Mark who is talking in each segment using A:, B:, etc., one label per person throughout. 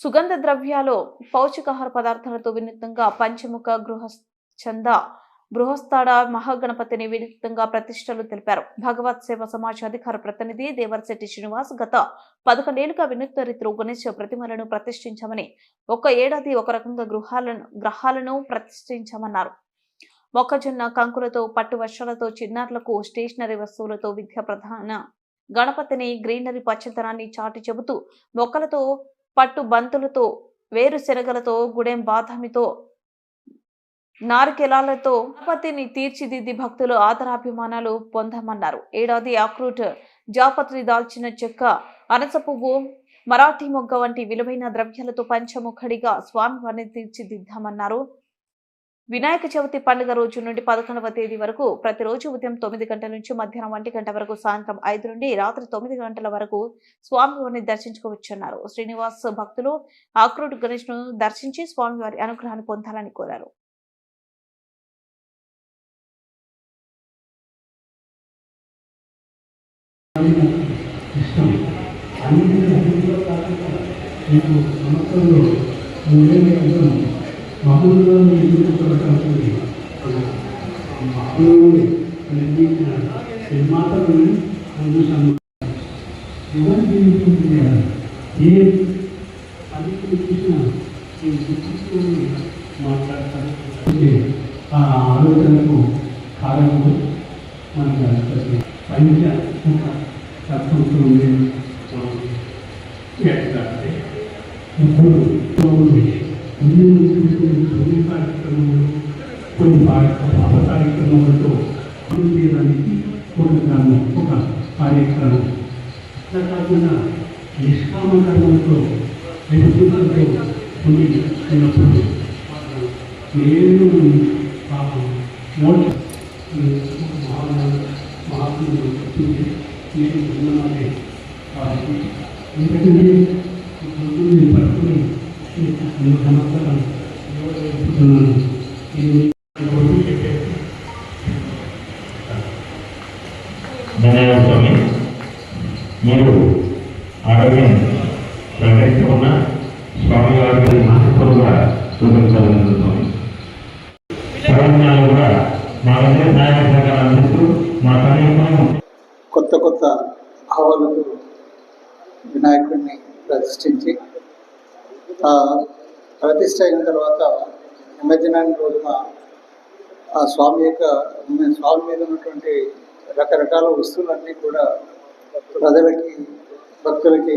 A: సుగంధ ద్రవ్యాలు పౌష్టికాహార పదార్థాలతో వినూత్నంగా పంచముఖ గృహచంద బృహస్థాడ మహాగణపతిని వినూత్నంగా ప్రతిష్టలు తెలిపారు. భగవత్ సేవ సమాజ అధికార ప్రతినిధి దేవర్శెట్టి శ్రీనివాస్ గత పదకొండేళ్ళుగా వినూత్న రీతిలో గణేష్ ప్రతిమలను ప్రతిష్ఠించామని ఒక ఏడాది ఒక రకంగా గృహాలను గ్రహాలను ప్రతిష్ఠించామన్నారు. మొక్కజొన్న కంకులతో పట్టు వర్షాలతో చిన్నారులకు స్టేషనరీ వస్తువులతో విద్య ప్రధాన గణపతిని గ్రీనరీ పచ్చదనాన్ని చాటి చెబుతూ మొక్కలతో పట్టు బంతులతో వేరుశెనగలతో గుడెం బాదామితో నారికెలాలతో ఉత్పత్తిని తీర్చిదిద్ది భక్తులు ఆదరాభిమానాలు పొందమన్నారు. ఏడాది అక్రూట్ జాపత్రి దాల్చిన చెక్క అనస పువ్వు మరాఠీ మొగ్గ వంటి విలువైన ద్రవ్యాలతో పంచముఖడిగా స్వామివారిని తీర్చిదిద్దామన్నారు. వినాయక చవితి పండుగ రోజు నుండి పదకొండవ తేదీ వరకు ప్రతిరోజు ఉదయం తొమ్మిది గంటల నుంచి మధ్యాహ్నం ఒంటి గంట వరకు సాయంత్రం ఐదు నుండి రాత్రి తొమ్మిది గంటల వరకు స్వామివారిని దర్శించుకోవచ్చన్నారు. శ్రీనివాస్ భక్తులు ఆక్రూట్ గణేష్ను దర్శించి స్వామివారి అనుగ్రహాన్ని పొందాలని కోరారు.
B: ఇష్టం అన్ని అన్నింటిలో కాకుండా మీకు సంవత్సరంలో ఎవరికి ఏ అది చూసినా ఆ ఆలోచనకు కారణము మన గణపతి పంచ ముఖ ఇప్పుడు ముందు కొన్ని కార్యక్రమాలు కొన్ని పాప కార్యక్రమాలతో అమలు చేయడానికి ఒక ఒక కార్యక్రమం అట్లా కాకుండా నిష్కామ కర్మలతో నిపుణులతో కొన్ని ఉన్నప్పుడు నేను మోక్ష మహాత్ములు నేను ఉన్నమాటే ఎందుకంటే పట్టుకుని నేను సంవత్సరం చెప్తున్నాను
C: ధన్యవాదాలు స్వామి మీరు ఆరోగ్యం ప్రకటించుకున్న స్వామివారి మహత్వంగా చూపించాలని స్వామి. ప్రవచనాలు కూడా మా అందరి సహాయ సహకారం అందిస్తూ మా సమయంలో
D: కొత్త కొత్త భావాలను వినాయకుడిని ప్రతిష్ఠించి ఆ అయిన తర్వాత నిమజ్జనాన్ని రోజున ఆ స్వామి యొక్క స్వామి మీద ఉన్నటువంటి రకరకాల వస్తువులన్నీ కూడా ప్రజలకి భక్తులకి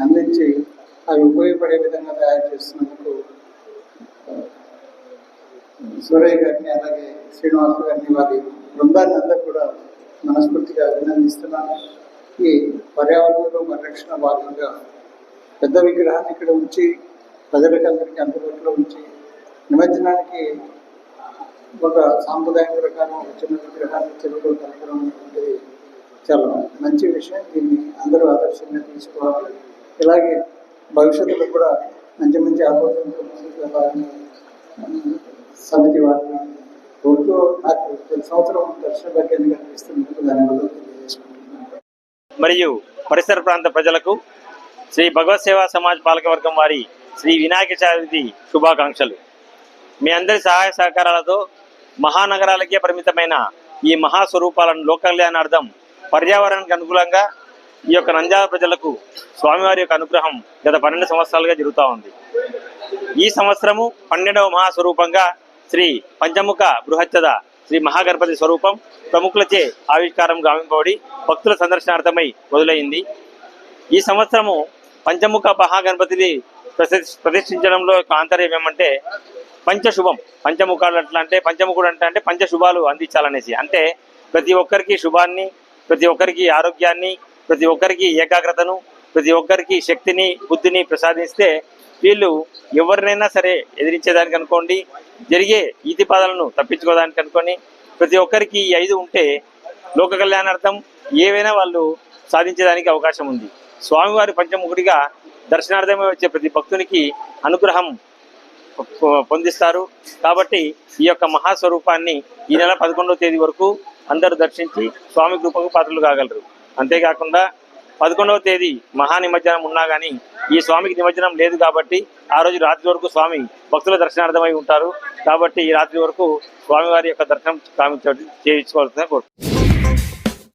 D: అందించి అవి ఉపయోగపడే విధంగా తయారు చేస్తున్నందుకు సూరయ్య గారిని అలాగే శ్రీనివాస గారిని వారి బృందాన్ని అందరూ కూడా మనస్ఫూర్తిగా అభినందిస్తున్నాను. ఈ పర్యావరణంలో పరిరక్షణ భాగంగా పెద్ద విగ్రహాన్ని ఇక్కడ ఉంచి ప్రజలకు అందరికీ అందుబాటులో ఉంచి నిమజ్జనానికి ఒక సాంప్రదాయం ప్రకారం చిన్న విగ్రహాన్ని చెరువులో కలపడం అనేది చాలా మంచి విషయం. దీన్ని అందరూ ఆదర్శంగా తీసుకోవాలి. ఇలాగే భవిష్యత్తులో కూడా మంచి మంచి ఆలోచనతో ముందుకు వెళ్ళాలని సమితి వారిని కోరుతూ నాకు ప్రతి సంవత్సరం దర్శన భాగ్యాన్ని కనిపిస్తున్నందుకు ధన్యవాదాలు తెలియజేసుకుంటున్నాను.
E: మరియు పరిసర ప్రాంత ప్రజలకు శ్రీ భగవత్ సేవా సమాజ్ పాలకవర్గం వారి శ్రీ వినాయక చవితి శుభాకాంక్షలు. మీ అందరి సహాయ సహకారాలతో మహానగరాలకే పరిమితమైన ఈ మహాస్వరూపాలను లోకల్యాణార్థం పర్యావరణానికి అనుకూలంగా ఈ యొక్క నంద్యాల ప్రజలకు స్వామివారి యొక్క అనుగ్రహం గత పన్నెండు సంవత్సరాలుగా జరుగుతూ ఉంది. ఈ సంవత్సరము పన్నెండవ మహాస్వరూపంగా శ్రీ పంచముఖ బృహచ్చద శ్రీ మహాగణపతి స్వరూపం ప్రముఖులచే ఆవిష్కారం గావింపబడి భక్తుల సందర్శనార్థమై మొదలైంది. ఈ సంవత్సరము పంచముఖ మహాగణపతిని ప్రతిష్ఠించడంలో యొక్క ఆంతర్యం ఏమంటే పంచశుభం. పంచముఖాలు అట్లా అంటే పంచముఖుడు అంటే అంటే పంచశుభాలు అందించాలనేసి. అంటే ప్రతి ఒక్కరికి శుభాన్ని ప్రతి ఒక్కరికి ఆరోగ్యాన్ని ప్రతి ఒక్కరికి ఏకాగ్రతను ప్రతి ఒక్కరికి శక్తిని బుద్ధిని ప్రసాదిస్తే వీళ్ళు ఎవరినైనా సరే ఎదిరించేదానికి అనుకోండి జరిగే ఈతిపాదాలను తప్పించుకోవడానికి అనుకొని ప్రతి ఒక్కరికి ఈ ఐదు ఉంటే లోక కళ్యాణార్థం ఏవైనా వాళ్ళు సాధించేదానికి అవకాశం ఉంది. స్వామివారి పంచముఖుడిగా దర్శనార్థమే వచ్చే ప్రతి భక్తునికి అనుగ్రహం పొందిస్తారు. కాబట్టి ఈ యొక్క మహాస్వరూపాన్ని ఈ నెల పదకొండవ తేదీ వరకు అందరూ దర్శించి స్వామి కృపకు పాత్రలు కాగలరు. అంతేకాకుండా పదకొండవ తేదీ మహా నిమజ్జనం ఉన్నా కానీ ఈ స్వామికి నిమజ్జనం లేదు కాబట్టి ఆ రోజు రాత్రి వరకు స్వామి భక్తుల దర్శనార్థమై ఉంటారు. కాబట్టి ఈ రాత్రి వరకు స్వామివారి యొక్క దర్శనం కామించ చేయించుకోవాల్సిందిగా కోరుతున్నాను